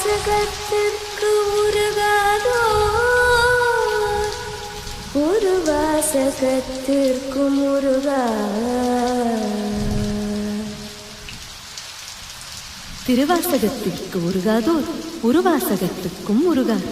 திருவாசகத்திற்கு உருகாதோ ஒரு வாசகத்திற்கு முருகா. திருவாசகத்திற்கு உருகாதோர் உருவாசகத்துக்கும் உருகார்